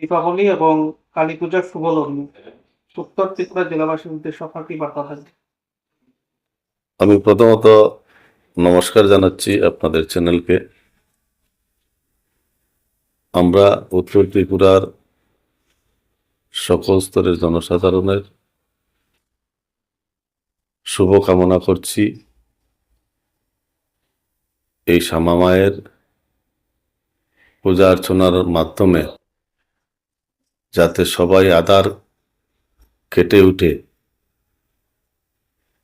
দীপাবলি এবং কালী পূজার শুভ লগ্ন। উত্তর ত্রিপুরা জেলাবাসীর উদ্দেশ্যে আপনার কি বার্তা থাকবে আমি প্রথমত নমস্কার জানাচ্ছি আপনাদের চ্যানেলকে। আমরা উত্তর ত্রিপুরার সকল স্তরের জনসাধারণের শুভ কামনা করছি। এই শ্যামা মায়ের পূজা অর্চনার মাধ্যমে যাতে সবাই আদার কেটে উঠে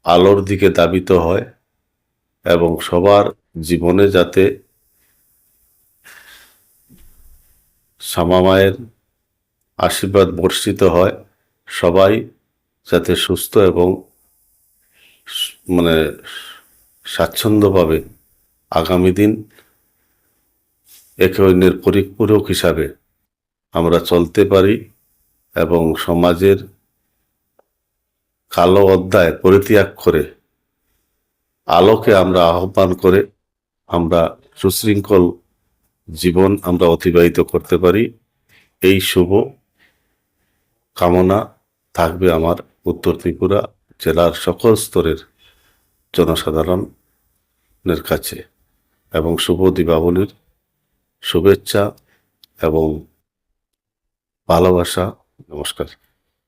আলোর দিকে দাবিত হয় এবং সবার জীবনে যাতে শ্যামা মায়ের আশীর্বাদ বর্ষিত হয়, সবাই যাতে সুস্থ এবং মানে স্বাচ্ছন্দ্যভাবে আগামী দিন একে অন্যের পরিপূরক হিসাবে আমরা চলতে পারি এবং সমাজের কালো অধ্যায় পরিত্যাগ করে আলোকে আমরা আহ্বান করে আমরা সুশৃঙ্খল জীবন আমরা অতিবাহিত করতে পারি। এই শুভ কামনা থাকবে আমার উত্তর ত্রিপুরা জেলার সকল স্তরের জনসাধারণের কাছে এবং শুভ দীপাবলির শুভেচ্ছা এবং ভালোবাসা নমস্কার।